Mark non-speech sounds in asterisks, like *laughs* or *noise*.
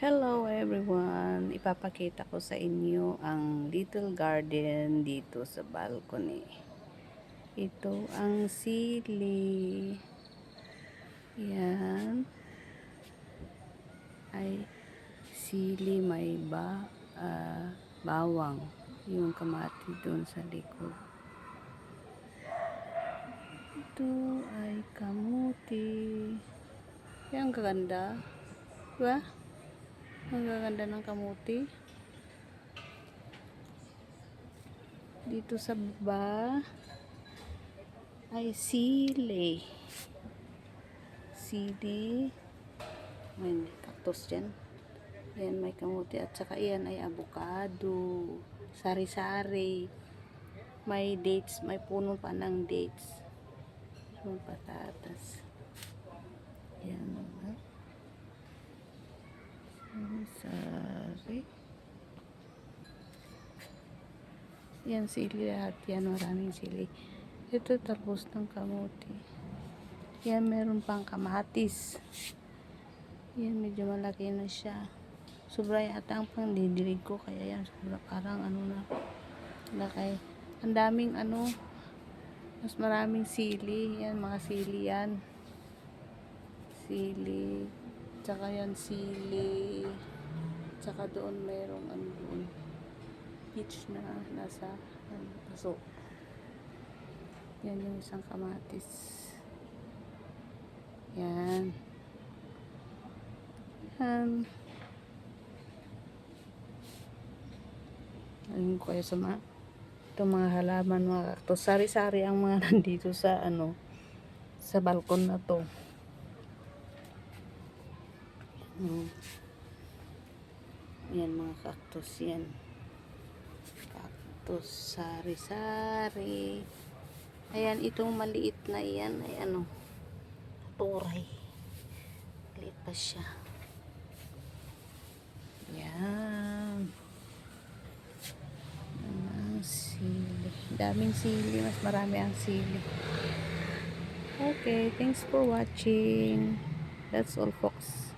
Hello everyone! Ipapakita ko sa inyo ang little garden dito sa balcony. Ito ang sili. Yan. Ay sili may ba ah, bawang. Yung kamati doon sa likod. Ito ay kamuti. Yan kaganda. Diba? Ang gaganda ng kamuti. Dito sa baba ay sili. Sili. May cactus dyan. Yan may kamuti at saka yan ay avocado. Sari-sari. May dates. May puno pa ng dates. Yung patatas. Yan. ah. Sari. Yan sili lahat. Yan maraming sili. Ito tapos ng kamuti. Yan meron pang kamatis. Yan medyo malaki na siya. Sobra yata ang pang ko. Kaya yan sobra parang ano na. Laki. Ang daming ano. Mas maraming sili. Yan mga sili yan. Sili. Tsaka yan sili. Tsaka doon mayroong ano doon. Peach na nasa ano. Yan yung isang kamatis. Yan. Yan. Ayun ko kayo sa mga ito mga halaman mga cactus. Sari-sari ang mga *laughs* nandito sa ano sa balkon na to. Hmm. Yan mga cactus yan. Cactus, sari-sari. Ayan, itong maliit na yan ay ano, turay. Maliit pa siya. Yan. Ang sili. Daming sili. Mas marami ang sili. Okay, thanks for watching. That's all folks.